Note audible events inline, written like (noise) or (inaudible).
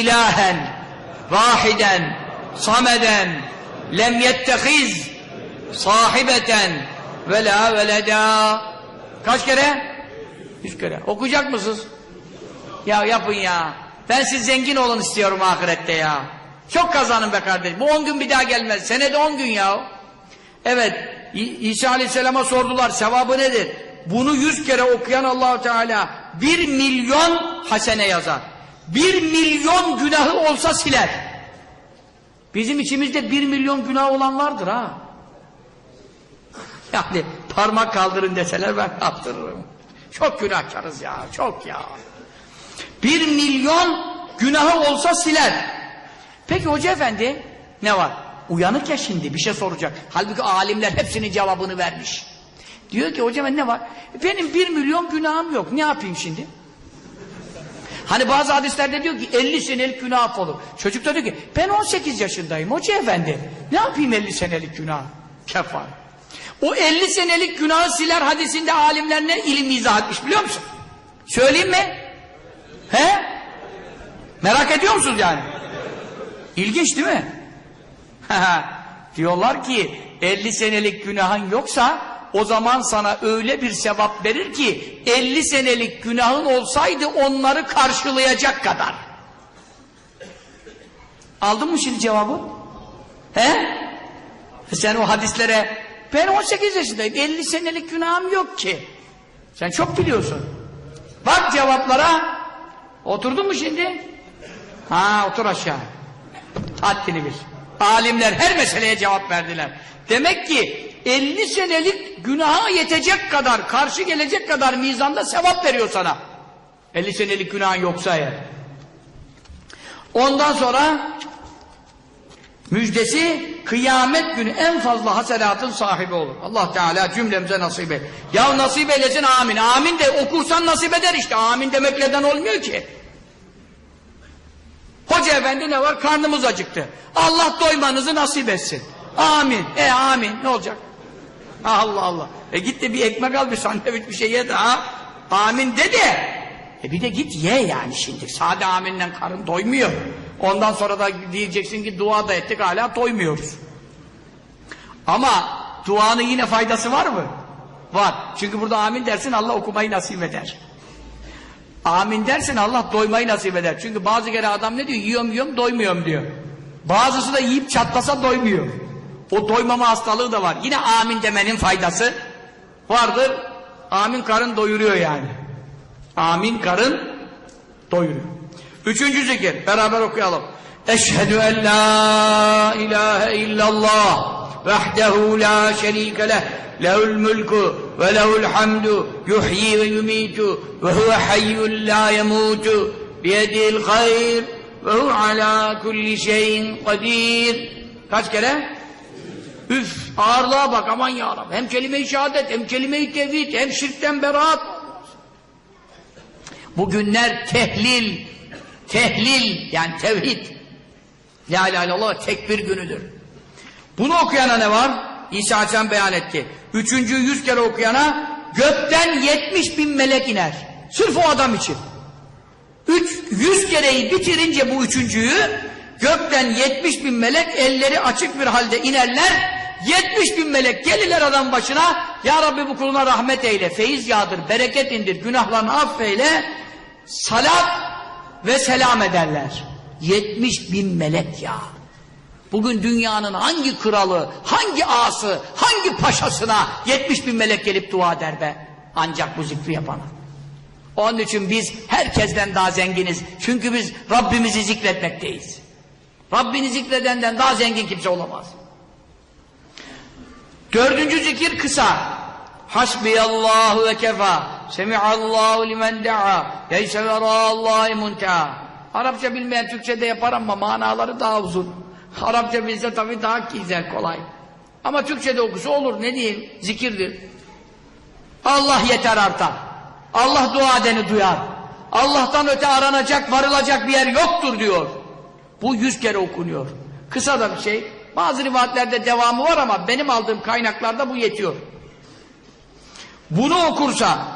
ilahen vahiden sameden lem yettehiz sahibeten ve la veleda kaç kere? Yüz kere. Okuyacak mısınız? Ya yapın ya. Ben siz zengin olun istiyorum ahirette ya. Çok kazanın be kardeşim. Bu on gün bir daha gelmez. Senede on gün ya. Evet. İsa Aleyhisselam'a sordular. Sevabı nedir? Bunu yüz kere okuyan allah Teala bir milyon hasene yazar. Bir milyon günahı olsa siler. Bizim içimizde bir milyon günah olan vardır ha. Yani parmak kaldırın deseler ben kaldırırım. Çok günahkarız ya, çok ya. Bir milyon günahı olsa siler. Peki hoca efendi ne var? Uyanık ya şimdi bir şey soracak. Halbuki alimler hepsinin cevabını vermiş. Diyor ki hocam ne var? Benim bir milyon günahım yok. Ne yapayım şimdi? Hani bazı hadislerde diyor ki 50 senelik günah affolur. Çocuk da diyor ki ben 18 yaşındayım hoca efendi. Ne yapayım 50 senelik günah? Kefar. O 50 senelik günahı siler hadisinde alimler ne ilim izah etmiş biliyor musun? Söyleyeyim mi? He? Merak ediyor musunuz yani? İlginç değil mi? (laughs) Diyorlar ki 50 senelik günahın yoksa o zaman sana öyle bir sevap verir ki 50 senelik günahın olsaydı onları karşılayacak kadar. Aldın mı şimdi cevabı? He? Sen o hadislere ben 18 yaşındayım 50 senelik günahım yok ki. Sen çok biliyorsun. Bak cevaplara. Oturdun mu şimdi? Ha otur aşağı. Haddini bil. Alimler her meseleye cevap verdiler. Demek ki 50 senelik günaha yetecek kadar, karşı gelecek kadar mizanda sevap veriyor sana. 50 senelik günahın yoksa eğer. Ondan sonra müjdesi kıyamet günü en fazla hasenatın sahibi olur. Allah Teala cümlemize nasip et. Ya nasip eylesin amin. Amin de okursan nasip eder işte. Amin demeklerden olmuyor ki. Hoca efendi ne var? Karnımız acıktı. Allah doymanızı nasip etsin. Amin. E amin. Ne olacak? Allah Allah. E git de bir ekmek al bir sandviç bir şey ye de ha. Amin de de. E bir de git ye yani şimdi. Sade aminle karın doymuyor. Ondan sonra da diyeceksin ki dua da ettik hala doymuyoruz. Ama duanın yine faydası var mı? Var. Çünkü burada amin dersin Allah okumayı nasip eder. Amin dersin Allah doymayı nasip eder. Çünkü bazı kere adam ne diyor? Yiyorum yiyorum doymuyorum diyor. Bazısı da yiyip çatlasa doymuyor. O doymama hastalığı da var. Yine amin demenin faydası vardır. Amin karın doyuruyor yani. Amin karın doyuruyor. Üçüncü zikir. Beraber okuyalım. Eşhedü en la ilahe illallah vahdehu la şerike leh lehul mulku ve lehul hamdu yuhyi ve yumitu ve huve hayyun la yemutu biyedil hayr ve hu ala kulli şeyin kadir kaç kere? Üf ağırlığa bak aman ya Rabbi. Hem kelime-i şehadet hem kelime-i tevhid hem şirkten beraat. Bugünler tehlil, tehlil yani tevhid. La ilahe illallah tekbir günüdür. Bunu okuyana ne var? İsa Aleyhisselam beyan etti. Üçüncü yüz kere okuyana gökten yetmiş bin melek iner. Sırf o adam için. Üç, yüz kereyi bitirince bu üçüncüyü gökten yetmiş bin melek elleri açık bir halde inerler. Yetmiş bin melek gelirler adam başına. Ya Rabbi bu kuluna rahmet eyle, feyiz yağdır, bereket indir, günahlarını affeyle. Salat ve selam ederler. Yetmiş bin melek ya. Bugün dünyanın hangi kralı, hangi ağası, hangi paşasına 70 bin melek gelip dua eder be. Ancak bu zikri yapana. Onun için biz herkesten daha zenginiz. Çünkü biz Rabbimizi zikretmekteyiz. Rabbini zikredenden daha zengin kimse olamaz. Dördüncü zikir kısa. Hasbiyallahu ve kefa. Semihallahu limen da'a. Yeyse verâllâhi munteha. Arapça bilmeyen Türkçe de yapar ama manaları daha uzun. Arapça bilse tabii daha güzel, kolay. Ama Türkçe'de okusa olur, ne diyeyim, zikirdir. Allah yeter artar. Allah dua edeni duyar. Allah'tan öte aranacak, varılacak bir yer yoktur diyor. Bu yüz kere okunuyor. Kısa da bir şey. Bazı rivayetlerde devamı var ama benim aldığım kaynaklarda bu yetiyor. Bunu okursa